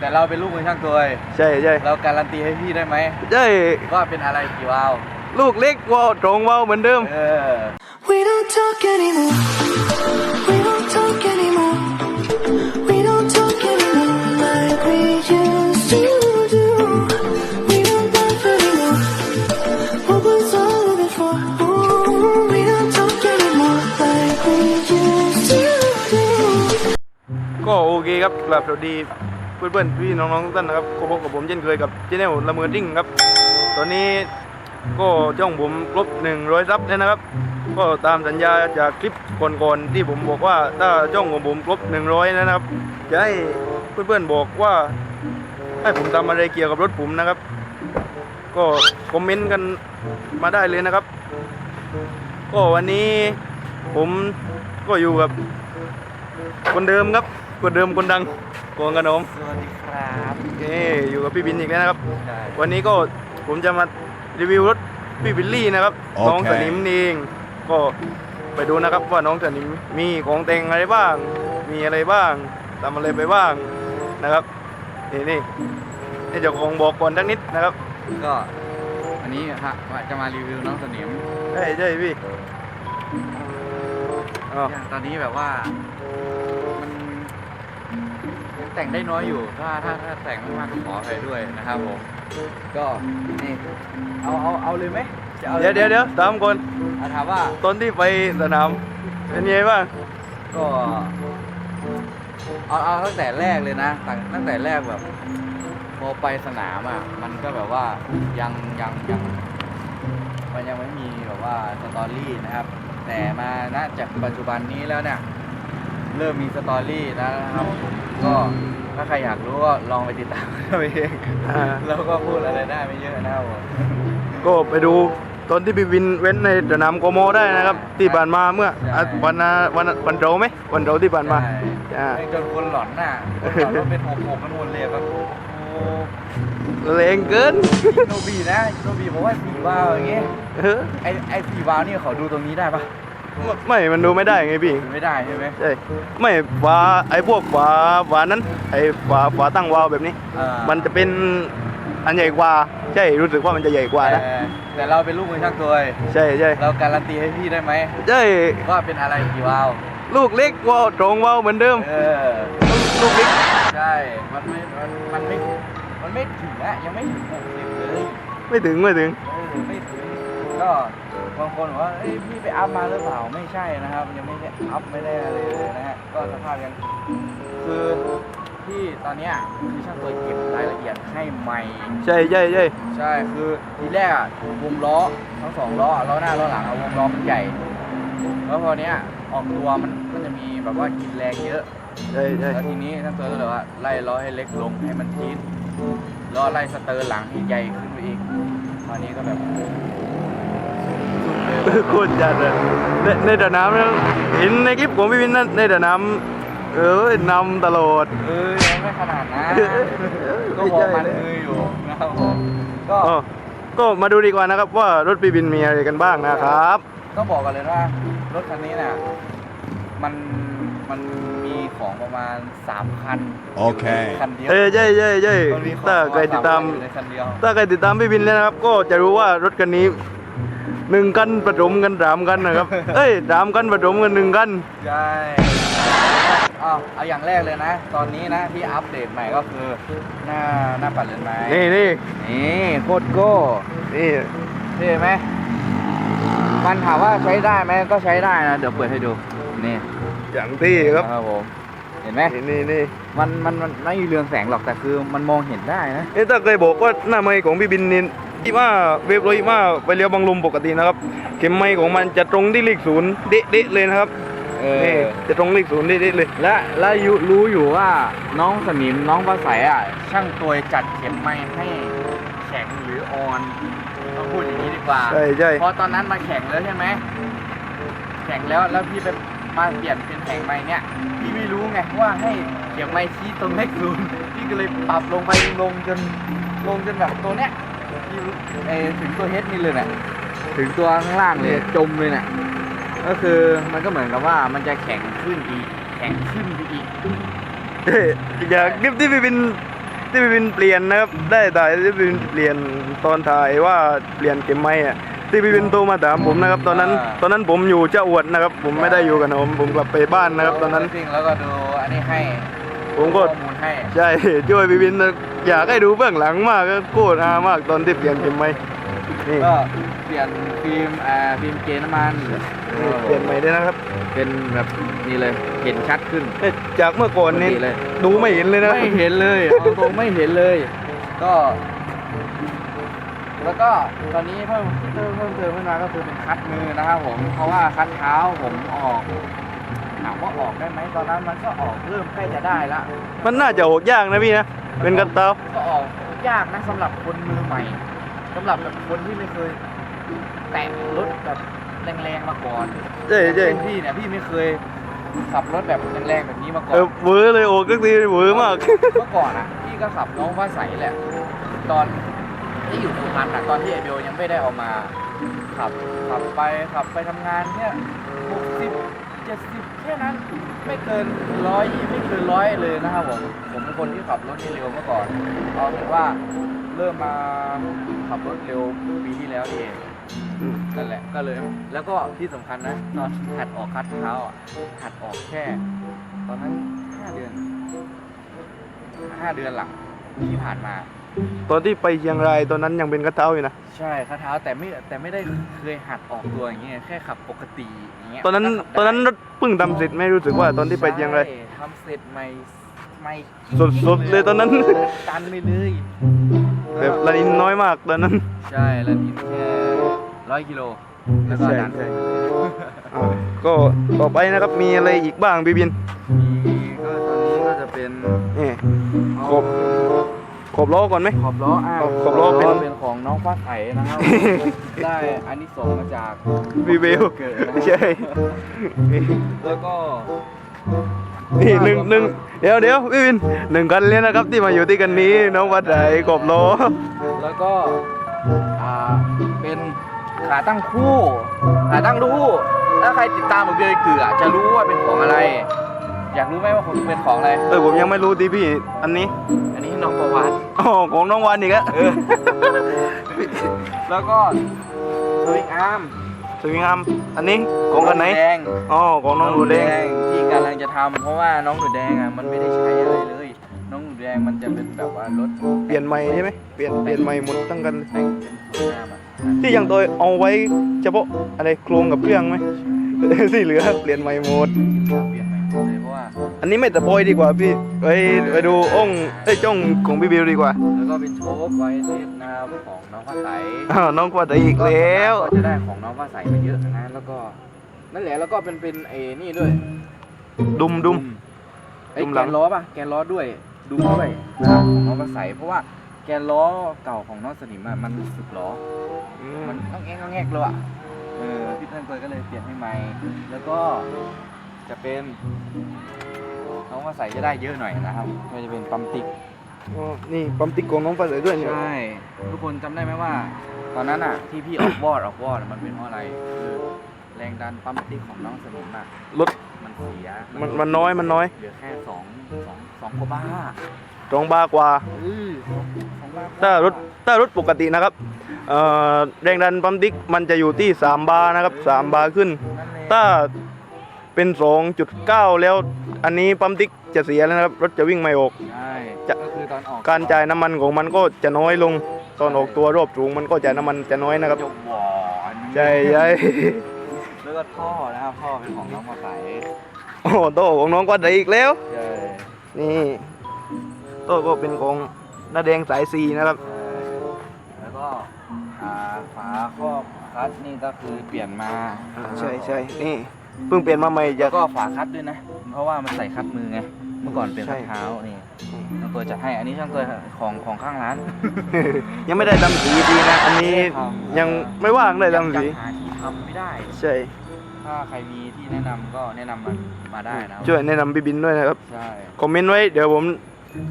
แต่เราเป็นลูกมือช่างตัวใช่ใช่เราการันตีให้พี่ได้ไหมใช่ว่าเป็นอะไรกี่วาล์วลูกเล็กวาวตรงวาวเหมือนเดิมเออ We don't talk anymore. We don't talk anymore. We don't talk anymore like we used to do. We don't laugh anymore. What was all of it for? Ooh, we don't talk anymore like we used to do. ก็โอเคครับกลับสวัสดี เพื่อนๆพี่น้องๆทุกท่านนะครับก็พบกับผมเช่นเคยกับชแนลละเมอริ่งครับ ตอนนี้ก็ช่องผมครบ100ซับแล้วนะครับ ก็ตามสัญญาจากคลิปก่อนๆที่ผมบอกว่าถ้าช่องของผมครบ100แล้วนะครับจะให้เพื่อนๆบอกว่า ให้ผมทำอะไรเกี่ยวกับรถผมนะครับ ก็คอมเมนต์กันมาได้เลยนะครับ ก็วันนี้ผมก็อยู่กับคนเดิมครับคนเดิมคนดัง โกงขนมสวัสดีครับนี่อยู่กับพี่บินอีกแล้วนะครับใช่วันนี้ก็ผมจะมารีวิวรถพี่บิลลี่นะครับโอเคน้องสนิมนี่เองก็ไปดูนะครับว่าน้องสนิมมีของแต่งอะไรบ้าง มีอะไรบ้างทำอะไรไปบ้างนะครับ นี่นี่นี่เจ้าของบอกก่อนสักนิดนะครับ ก็อันนี้ฮะจะมารีวิวน้องสนิมใช่ใช่พี่อ๋ออย่างตอนนี้แบบว่ามันยัง แต่งได้น้อยอยู่ ถ้าถ้าถ้าแต่งมากๆก็ขออภัยด้วยนะครับผม ก็นี่เอาเอาเอาเลยไหมจะอาลเดี๋ยวเดี๋ยวเดี๋ยวตามก่อนอะถามว่าตอนที่ไปสนามเป็นไงบ้างก็เอาเอาตั้งแต่แรกเลยนะตั้งตั้งแต่แรกแบบ พอไปสนามอะมันก็แบบว่ายังยังยังมันยังไม่มีแบบว่าสตอรี่นะครับ แต่มาณจากปัจจุบันนี้แล้วเนี่ย เริ่มมีสตอรี่แล้วนะครับ ก็ถ้าใครอยากรู้ก็ลองไปติดตามกันเอาเองอ่าแล้วก็พูดอะไรได้ไม่เยอะนะครับผมก็ไปดูตอนที่พี่วินเว้นในสนามโกโมได้นะครับ ที่ผ่านมาเมื่ออะวันอะวันวันเราไหมวันเราที่ผ่านมาใช่อ่า จนคนหลอนน่ะคนหลอนว่าเป็นหกหกมันวนเลยแบบโอ้แรงเกินโนบีนะโนบีบอกว่าสี่วาล์วอย่างเงี้ยเออไอไอสี่วาล์วนี่เขาดูตรงนี้ได้ปะ ไม่มันดูไม่ได้ไงพี่ดูไม่ได้ใช่ไหมใช่ไม่ฝาไอ้พวกฝาฝานั้นไอ้ฝาฝาตั้งวาล์วแบบนี้อ่ามันจะเป็นอันใหญ่กว่าใช่รู้สึกว่ามันจะใหญ่กว่านะแต่แต่เราเป็นลูกมือช่างตัวใช่ใช่เราการันตีให้พี่ได้ไหมใช่ว่าเป็นอะไรกี่วาล์วลูกเล็กวาล์วตรงวาล์วเหมือนเดิมเออลูกเล็กใช่มันไม่มันมันไม่มันไม่ถึงอะยังไม่ถึงหกสิบเลยไม่ถึงไม่ถึงเออไม่ถึงก็ บางคนบอกว่าเอ้ยพี่ไปอัพมาหรือเปล่าไม่ใช่นะครับ ยังไม่ได้อัพไม่ได้อะไรเลยนะฮะก็สภาพยังคือที่ตอนเนี้ยคือช่างตัวเก็บรายละเอียดให้ใหม่ ใช่ใช่ใช่ใช่คือทีแรกอะวงล้อทั้งสองล้อล้อหน้าล้อหลังอะวงล้อมันใหญ่ แล้วพอเนี้ยออกตัวมันก็จะมีแบบว่ากินแรงเยอะใช่ใช่แล้วทีนี้ช่างตัวก็เลยว่าไล่ล้อให้เล็กลงให้มันทีดล้อไล่สเตอร์หลังให้ใหญ่ขึ้นไปอีกตอนนี้ก็แบบสุดเลย โคตรจัดเลยในในสนามนะเห็นในคลิปของพี่วินนั่นในสนามเออนำตลอด เออยังไม่ขนาดนั้นก็บอกมันมืออยู่นะครับผมก็อ๋อก็มาดูดีกว่านะครับ ว่ารถพี่บินมีอะไรกันบ้างนะครับ ก็บอกกันเลยว่ารถคันนี้น่ะมันมันมีของประมาณสามคันโอเคยู่ในคันเดียวเอ้ยใช่ใช่ใช่มันมีของถ้าใครติดตามอยู่ในคันเดียวถ้าใครติดตามพี่บินแล้วนะครับ ก็จะรู้ว่ารถคันนี้ หนึ่งคันผสมกันสามคันนะครับ เอ้ยสามคันผสมกันหนึ่งคัน ใช่เอาเอาอย่างแรกเลยนะ ตอนนี้นะที่อัปเดตใหม่ก็คือหน้าหน้าปัดเลนไม้นี่นี่นี่โคตรโก้นี่เท่ไหมมันถามว่าใช้ได้ไหมก็ใช้ได้นะ เดี๋ยวเปิดให้ดู นี่อย่างที่ครับครับผมเห็นไหมนี่นี่นี่มันมันมันไม่มีเรืองแสงหรอกแต่คือมันมองเห็นได้นะนี่ถ้าเคยบอกว่าหน้าไม้ของพี่บินนี่ ที่ว่าเวฟโรยมาไปเลี้ยวบังลมปกตินะครับ เข็มไม้ของมันจะตรงที่เลขศูนย์เด๊ะๆเลยนะครับเอนี่อ จะตรงเลขศูนย์เด๊ะๆเลย และและยุรู้อยู่ว่าน้องสนิมน้องภาษาอะ ช่างตัวจัดเข็มไม้ให้แข็งหรืออ่อนต้องพูดอย่างนี้ดีกว่าใช่ใช่ เพราะตอนนั้นมาแข่งแล้วใช่ไหมแข่งแล้วแล้วพี่ไปมาเปลี่ยนเป็นแข่งไม้เนี่ยพี่ไม่รู้ไงว่าให้เข็มไม้ชี้ตรงเลขศูนย์พี่ก็เลยปรับลงไปลงจนลงจนแบบตัวเนี้ย พี่รู้เออถึงตัวเฮดนี่เลยเนี่ยถึงตัวข้างล่างเลยจมเลยเนี่ยก็คือมันก็เหมือนกับว่ามันจะแข็งขึ้นอีกแข็งขึ้นไปอีกเอ้ยอยากคลิปที่พี่บินที่พี่บินเปลี่ยนนะครับ ได้ถ่ายที่พี่บินเปลี่ยนตอนถ่ายว่าเปลี่ยนเข็มไม้อะที่พี่บินโทรมาถามผมนะครับ ตอนนั้น ตอนนั้นผมอยู่เจ้าอวดนะครับ ผมไม่ได้อยู่กับผมผมกลับไปบ้านนะครับ ตอนนั้นจริงแล้วก็ดูอันนี้ให้ผมก็ข้อมูลให้ใช่ช่วยพี่บินนะ อยากให้ดูเบื้องหลังมากก็โคตรฮามากตอนที่เปลี่ยนเข็มไม้นี่ก็เปลี่ยนฟิล์มอ่าฟิล์มเกนน้ำมันเปลี่ยนใหม่ด้วยนะครับ เป็นแบบนี่เลยเห็นชัดขึ้นเอ้ยจากเมื่อก่อนนี่ปกติเลย ดูไม่เห็นเลยนะไม่เห็นเลยเอาตรงไม่เห็นเลย ก็ แล้วก็ตอนนี้เพิ่มเพิ่มเพิ่มเติมขึ้นมาก็คือเป็นคัดมือนะครับผมเพราะว่าคัดเท้าผมออกถามว่าออกได้ไหมตอนนั้นมันก็ออกเริ่มใกล้จะได้ละมันน่าจะออกยากนะพี่นะ เป็นกันเตาก็ออกยากนะสำหรับคนมือใหม่สำหรับแบบคนที่ไม่เคยแตะรถแบบแรงๆมาก่อนใช่ใช่เช่นพี่เนี่ยพี่ไม่เคยขับรถแบบแรงๆแบบนี้มาก่อเอนอเวอร์เลยโอ้ก็ทีเวอร์มาก เมื่อก่อนอะพี่ก็ขับน้องฟ้าใสแหละ ตอนที่อยู่สุพรรณอะตอนที่ไอเบลยังไม่ได้เอามา ขับขับไปขับไปทำงานแค่หกสิบ เจ็ดสิบแค่นั้นไม่เกินร้อยไม่เกินร้อยเลยนะครับผมผมเป็นคนที่ขับรถที่เร็วเมื่อก่อนเอาเป็นว่าเริ่มมาขับรถเร็วปีที่แล้วนี่เองนั่นแหละก็เลย แล้วก็ที่สำคัญนะตอนหัดออกคัดเท้าอะหัดออกแค่ ตอนนั้นห้าเดือนห้าเดือนหลังที่ผ่านมา ตอนที่ไปเชียงรายตอนนั้นยังเป็นกระเท้าอยู่นะ ใช่คัดเท้าแต่ไม่แต่ไม่ได้เคยหัดออกตัวอย่างเงี้ยแค่ขับปกติอย่างเงี้ยตอนนั้นก็ขับได้ตอนนั้นรถเพิ่งทำเสร็จไม่รู้สึกว่าตอนที่ไปเชียงรายใช่ทำเสร็จใหม่ใหม่สดๆเลยตอนนั้น ตันเลยเลยแบบลานินน้อยมากตอนนั้น ใช่แล้วนี่แค่ร้อยกิโลแล้วก็ใช่ดันใช่อ่าก็ต่อไปนะครับมีอะไรอีกบ้างพี่บินมีก็ตอนนี้ก็จะเป็นนี่ครบขอ บล้อก่อนไหม ขอบล้ออะขอบขอบล้อเป็นเป็นของน้องฟ้าใสนะครับ ได้อันนี้ส่งส์มาจากพี่เบลเกิดนะครับใช่นี่แล้วก็นี่หนึ่งหนึ่งเดี๋ยวเดี๋ยวพี่บินหนึ่งกันเลยนะครับ ที่มาอยู่ที่กันนี้น้องวัดไหนขอบล้อ แล้วก็อ่าเป็นขาตั้งคู่ขาตั้งคู่ถ้าใครติดตามผมเกยเกือจะรู้ว่าเป็นของอะไร อยากรู้ไหมว่าผมเป็นของอะไร เออผมยังไม่รู้ดีพี่ อันนี้อันนี้น้องประวัติอ๋อของน้องวันอีกอะแล้วก็สวิงอาร์มสวยงามอันนี้ของกันไหนแดงอ๋อของน้องหนูแดงที่กำลังจะทำเพราะว่าน้องหนูแดงอะมันไม่ได้ใช้อะไรเลย น้องหนูแดงมันจะเป็นแบบว่ารถเปลี่ยนใหม่ใช่ไหมเปลี่ยนเปลี่ยนใหม่หมดตั้งกัน แต่งเป็นสวยงามอะที่ยังตัวเอาไว้เฉพาะอะไรโครงกับเครื่องไหมที่เหลือเปลี่ยนใหม่หมด อันนี้ไม่ตะโปอยดีกว่าพี่ไปไปดูอ่องไอ้ยจ้องของพี่บิวดีกว่าแล้วก็เป็นโชคไวเทสนะครับของน้องฟ้าใสอ้าวน้องกว่าแต่อีกแล้วก็จะได้ของน้องฟ้าใสมาเยอะนะแล้วก็นั่นแหละแล้วก็เป็นเป็นเอนี่ด้วยดุมดุม ไอ้ดุมหแกลัง นล้อป่ะแกนล้อด้วยดุมด้วยนะครับของน้องฟ้าใสเพราะว่าแกนล้อเก่าของน้องสนิมอะมันสึกล้ออืมมันต้องแงกต้องแงกเลยอะ เออพี่เติ้ลตัวก็เลยเปลี่ยนให้ใหม่ แล้วก็จะเป็น น้องว่าใส่จะได้เยอะหน่อยนะครับก็จะเป็นปั๊มติ๊กอ๋อนี่ปั๊มติ๊กของน้องฟ้าใสด้วยเนี่ยใช่ทุกคนจำได้ไหมว่า ตอนนั้นอะที่พี่ออกวอดออกวอดมันเป็นเพราะอะไรคือแรงดันปั๊มติ๊กของน้องสนิมอะรถมันเสียมันมันน้อยมันน้อยเหลือแค่สองสองสองกว่าบ้าสองบาร์กว่าเออสองสองบ้าถ้ารถถ้ารถปกตินะครับเอ่อแรงดันปั๊มติ๊กมันจะอยู่ที่ 3 บาร์นะครับ 3 บาร์ขึ้น นั่นแหละถ้า เป็น 2.9 แล้วอันนี้ปั๊มติ๊กจะเสียแล้วนะครับ รถจะวิ่งไม่ออก ใช่จะ ก็คือตอนออกการจ่ายน้ำมันของมันก็จะน้อยลง ตอนออกตัวรอบสูงมันก็จ่ายน้ำมันจะน้อยนะครับจบบ่อนี่ใช่ใช่แล้วก็ท่อนะครับท่อเป็นของน้องมาใสโอ้โตของน้องก็ได้อีกแล้ว ใช่นี่โตก็เป็นของนาแดงสายสีนะครับ แล้วก็อ่าฝาครอบคัดนี่ก็คือเปลี่ยนมาใช่ใช่นี่ เพิ่งเปลี่ยนมาใหม่แล้จากวก็ฝาคัดด้วยนะ เพราะว่ามันใส่คัดมือไง เมื่อก่อนเป็นใช่คัดเท้านี่ช่างตัวจะให้ อันนี้ช่างตัวของของข้างร้านยังไม่ได้ดำสีดีนะ อันนี้ยังไม่ว่างได้ดำสียังหาที่ทำไม่ได้ ใช่ถ้าใครมีที่แนะนำก็แนะนำมันมาได้นะช่วยแนะนำพี่บินด้วยนะครับ ใช่ คอมเมนต์ไว้เดี๋ยวผม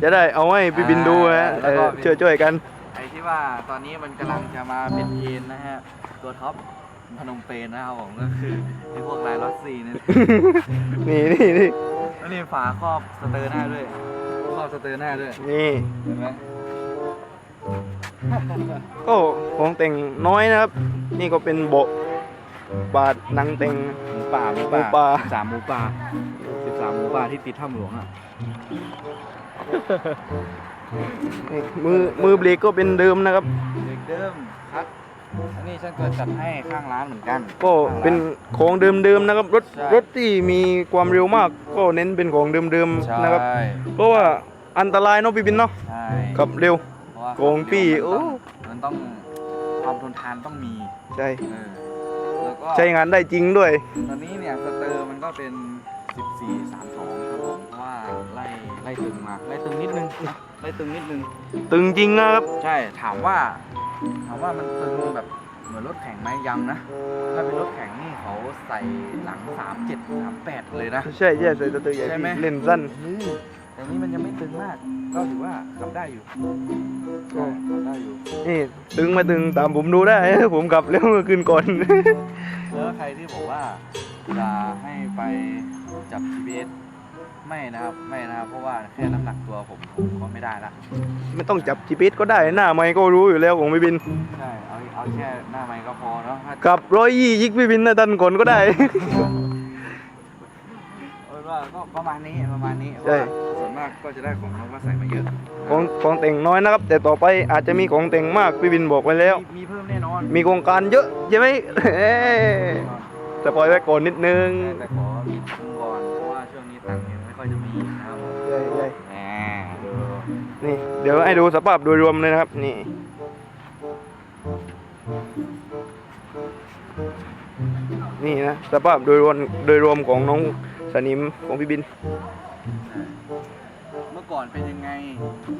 จะได้เอาให้พี่บินดูนะอ่าเอแล้วก็อช่วยช่วยกัน ไอ้ที่ว่าตอนนี้มันกำลังจะมาเป็นเทรนนะฮะ ตัวท็อป พนมเปญนะครับผมก็คือไอ้พวกลายลอสซีนั่นนี่นี่นี่ก็แล้วนี่ฝาครอบสเตอร์หน้าด้วยครอบสเตอร์หน้าด้วยนี่เห็นไหมก็ของแต่งน้อยนะครับ นี่ก็เป็นเบาะบาดหนังแต่ง หมูป่าหมูหมูป่าสิบสามหมูป่าสิบสามหมูป่าที่ติดถ้ำหลวงอะนี่มือมือเบรกก็เป็นเดิมนะครับ เด็กเดิมครับ อันนี้ฉันเกิดจัดให้ข้างร้านเหมือนกันก็เป็นของเดิมๆนะครับรถใช่รถที่มีความเร็วมาก ก็เน้นเป็นของเดิมใช่ๆนะครับ เพราะว่าอันตรายเนาะพี่บินเนาะใช่ขับเร็วเพราะว่าของพี่มันต้องโอ้มันต้องความทนทานต้องมีใช่เออแล้วก็ใช้งานได้จริงด้วย ตอนนี้เนี่ยสเตอร์มันก็เป็น 14 32ครับผมเพราะว่าไล่ไล่ตึงมาไล่ตึงนิดนึงนะไล่ตึงนิดนึง ตึงจริงนะครับ ใช่ถามว่า ถามว่ามันตึงแบบเหมือนรถแข่งไหมยังนะ ถ้าเป็นรถแข่งนี่เขาใส่หลัง 37 38 เลยนะ ใช่ใช่ใส่สเตอร์ใหญ่ใช่ไหม เล่นสั้นแต่นี่มันยังไม่ตึงมาก ก็ถือว่าขับได้อยู่ใช่ขับได้อยู่ นี่ตึงมาตึงตามผมดูได้ ผมขับเร็วเมื่อคืนก่อน แล้วใครที่บอกว่าจะให้ไปจับ GPS ไม่นะครับไม่นะครับเพราะว่าแค่น้ำหนักตัวผมผมก็ไม่ได้ละไม่ต้องจับ GPS ก็ได้หน้าไมค์ก็รู้อยู่แล้วของพี่บินใช่เอาเอาแค่หน้าไมค์ก็พอเนาะถ้ากับร้อยยี่ยิกพี่บินนะดันก่อนก็ได้ เอาเป็นว่าก็ประมาณนี้ประมาณนี้เพใช่ราะว่าส่วนมากก็จะได้ของน้องว่าใส่มาเยอะของของแต่งน้อยนะครับ แต่ต่อไปอาจจะมีของแต่งมากพี่บินบอกไว้แล้ว มีมีเพิ่มแน่นอนมีโครงการเยอะใช่ไหมเอ้ยสปอยไว้ก่อนนิดนึง แต่ขอ นี่ เดี๋ยวให้ดูสภาพโดยรวมเลยนะครับ นี่ นี่นะสภาพโดยรวมโดยรวมของน้องสนิมของพี่บิน เมื่อก่อนเป็นยังไง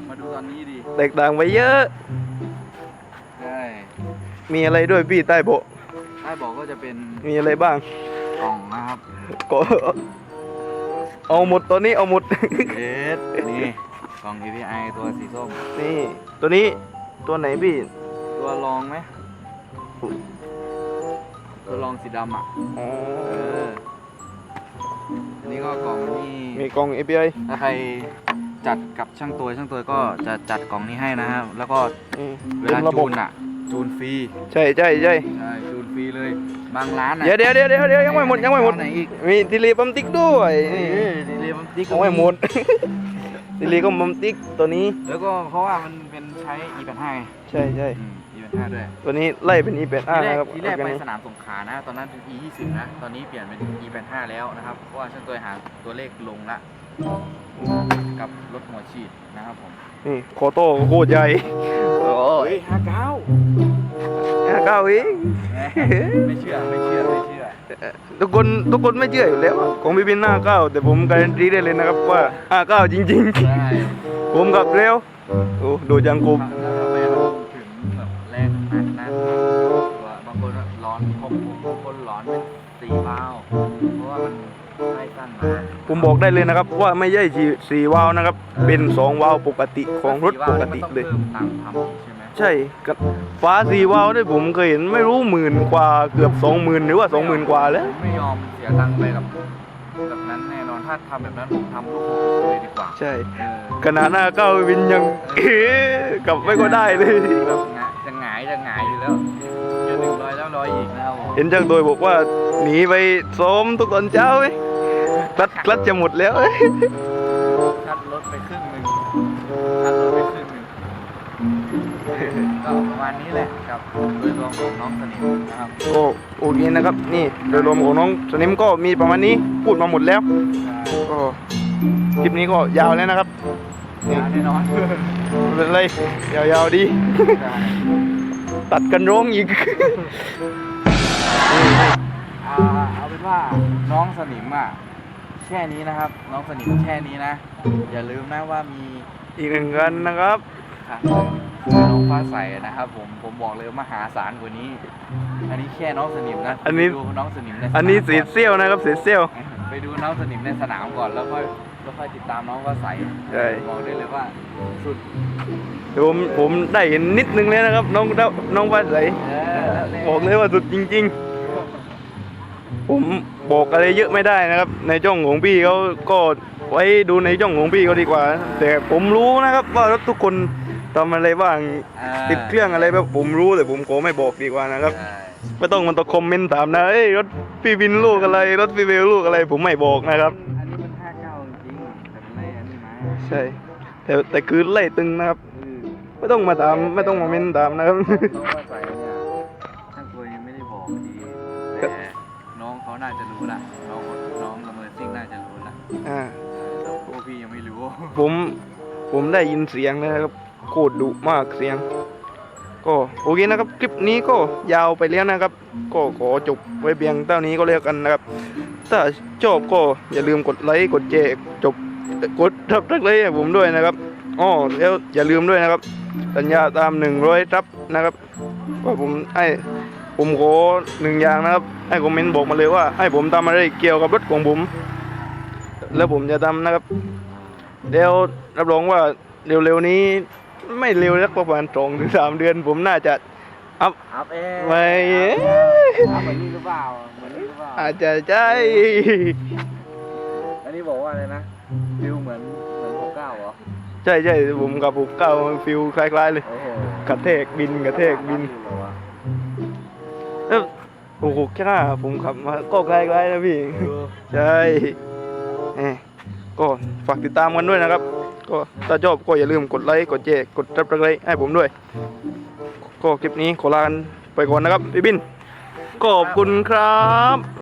มาดูตอนนี้ดิแตกต่างไปเยอะ ใช่มีอะไรด้วยพี่ใต้เบาะใต้บอกก็จะเป็นมีอะไรบ้างกล่องนะครับ ก็เอาหมดตัวนี้เอาหมด เอสนี่ กล่อง API ตัวสีส้ม นี่ ตัวนี้ตัวไหนพี่ ตัวรองไหม ตัวรองสีดำอะ อ๋อ เออ อันนี้ก็กล่องนี่มีกล่อง API ถ้าใครจัดกับช่างตัวช่างตัวก็จะจัดกล่องนี้ให้นะครับ แล้วก็นี่เวเป็นลาระบจูบนอะ จูนฟรี ใช่ใช่ใช่ใช่ จูนฟรีเลย บางร้านอะเดี๋ยวเดี๋ยวเดี๋ยวเดี๋ยวเดี๋ยวยังไม่หมดยังไม่หมด ร้านไหนอีกมีทีรีบัมติ๊กด้วยเอนี่อดีเลยมันติ๊กยังไม่หมด ทีรีก็บัมติ๊กตัวนี้ แล้วก็เพราะว่ามันเป็นใช้ E85 ไงใช่ใช่อืม E85 ด้วยตัวนี้ไล่เป็น e 8ที r แรกนะครับทีแรกไปโอเคสนามสงขลานะ ตอนนั้นเป็น E20 นะ ตอนนี้เปลี่ยนเป็น E85 แล้วนะครับ เพราะว่าช่างตัวหาตัวเลขลงละ กับรถหัวฉีดนะครับผมนี่โคโต้โคตรใหญ่โอ้ยห้าเก้าห้าเก้าอีกไม่เชื่อ ไม่เชื่อ ไม่เชื่อ ทุกคนทุกคนไม่เชื่ออยู่แล้ว ของพี่บินห้าเก้าแต่ผมการันตีได้เลยนะครับว่าห้าเก้าจริงใช่ๆผมขับเร็วโอ้ดูจังกุมแล้วทำไมเราถึงแบบแรงขนาดนั้นว่าบางคนก็ร้อนผมผมบางคนร้อนเป็นสี่เบ้าเพราะว่ามันไล่สั้นมาผมบอกได้เลยนะครับ ว่าไม่ใช่สี่สี่วาล์วนะครับ เป็นสองวาล์วปกติของรถปกติเลยมันต้องเพิ่มตังค์ทำอีกใช่ไหม ใช่กับฟ้าสีวาล์วด้วยผมเคยเห็นไม่รู้หมื่นกว่าเกือบสองหมื่นหรือว่าสองหมื่นกว่าแล้วผมไม่ยอมเสียตังค์ไปกับแบบนั้นแน่นอนถ้าทำแบบนั้นผมทำลูกผมเลยดีกว่าใช่เออขนาดหน้าเก้าวินยังเอ๊ะกลับไม่ก็ได้เลย แบบงะจะหงายจะหงายอยู่แล้วจะหนึ่งร้อยแล้วร้อยอีกนะครับผม เห็นช่างโดยบอกว่าหนีไปซ้อมทุกตอนเช้าเว้ยคลัดคลัดจะหมดแล้วเอ้ย คัดรถไปครึ่ง ก็ประมาณนี้แหละกับโดยรวมของน้องสนิทนะครับก็โอเคนะครับ นี่โดยรวมของน้องสนิมก็มีประมาณนี้พูดมาหมดแล้วก็คลิปนี้ก็ยาวแล้วนะครับนี่แน่นอนเป็นไรยาวๆดี ตัดกันร้องอีกอ่าเอาเป็นว่าน้องสนิมอะแค่นี้นะครับ น้องสนิมแค่นี้นะ อย่าลืมนะว่ามีอีกหนึ่งกันนะครับ ค่ะคือน้องฟ้าใสนะครับผมผมบอกเลยว่ามหาศาลกว่านี้ อันนี้แค่น้องสนิมนะอันนี้ ไปดูน้องสนิมในสามอันนี้เศษก่เสี้ยวนะครับเศษเสี้ยว ไปดูน้องสนิมในสนามก่อนแล้วค่อยแล้วค่อยติดตามน้องฟ้าใสใช่ บอกได้เลยว่าสุดเดี๋ยวผมผมได้เห็นนิดนึงแล้วนะครับ น้องเด้าน้องฟ้าใสเออแล้วบอกเลยว่าสุดจริง ๆ ผมบอกอะไรเยอะไม่ได้นะครับ ในช่องของพี่เขาก็ไว้ดูในช่องของพี่ก็ดีกว่า แต่ผมรู้นะครับว่ารถทุกคน ทำอะไรบ้างาติดเครื่องอะไรแบบผมรู้แต่ผมขอไม่บอกดีกว่านะครับ ใช่ไม่ต้องมันต้องคอมเมนต์ถามนะเอ้ยรถพี่วินลูกอะไร รถพี่เวลลูกอะไร ผมไม่บอกนะครับ อันนี้มันห้าเก้าจริงๆแต่มันไล่อันนี้มาใช่ แต่แต่คือไล่ตึงนะครับอือไม่ต้องมาถามไม่ต้องมาเม้นถามนะครับ น้องว่าใส่เนี่ยช่างตัวยังไม่ได้บอกดีแต่น้องเขาน่าจะรู้ละน้องน้องละเมอซิ่งน่าจะรู้ละอ่าแต่พวกพี่ยังไม่รู้ ผมผมได้ยินเสียงนะครับ โคตรดุมากเสียง ก็โอเคนะครับ คลิปนี้ก็ยาวไปแล้วนะครับ ก็ขอจบไว้เพียงเท่านี้ก็แล้วกันนะครับ ถ้าชอบก็อย่าลืมกดไลค์กดแชร์จบกดทับทักไลค์ให้ผมด้วยนะครับอ๋อแล้วอย่าลืมด้วยนะครับ สัญญาตามหนึ่งร้อยรับนะครับว่าผมให้ผมขอหนึ่งอย่างนะครับ ให้คอมเมนต์บอกมาเลยว่า ให้ผมทำอะไรเกี่ยวกับรถของผม แล้วผมจะทำนะครับ เดี๋ยวรับรองว่าเร็วๆนี้ ไม่เร็วสักประมาณสองถึงสามเดือน ผมน่าจะอัพอัพเองไม่อัพเหมือนนี่หรือเปล่าเหมือนนี่หรือเปล่าอาจจะใช่อันนี้บอกว่าอะไรนะฟิลเหมือนเหมือนหกเก้าเหรอใช่ใช่ผมกับผมเก้าฟิลคล้ายๆเลยโอ้โหกระแทกบินกระแทกบินเหรอวะแล้วโอ้โหแค่ผมขับมาก็คล้ายๆนะพี่ ใช่เอ้ก็ฝากติดตามกันด้วยนะครับ ก็ถ้าชอบก็อย่าลืมกดไลค์กดแชร์กดซับสไครต์ให้ผมด้วย ก็คลิปนี้ขอลากันไปก่อนนะครับพี่บินขอบคุณครับ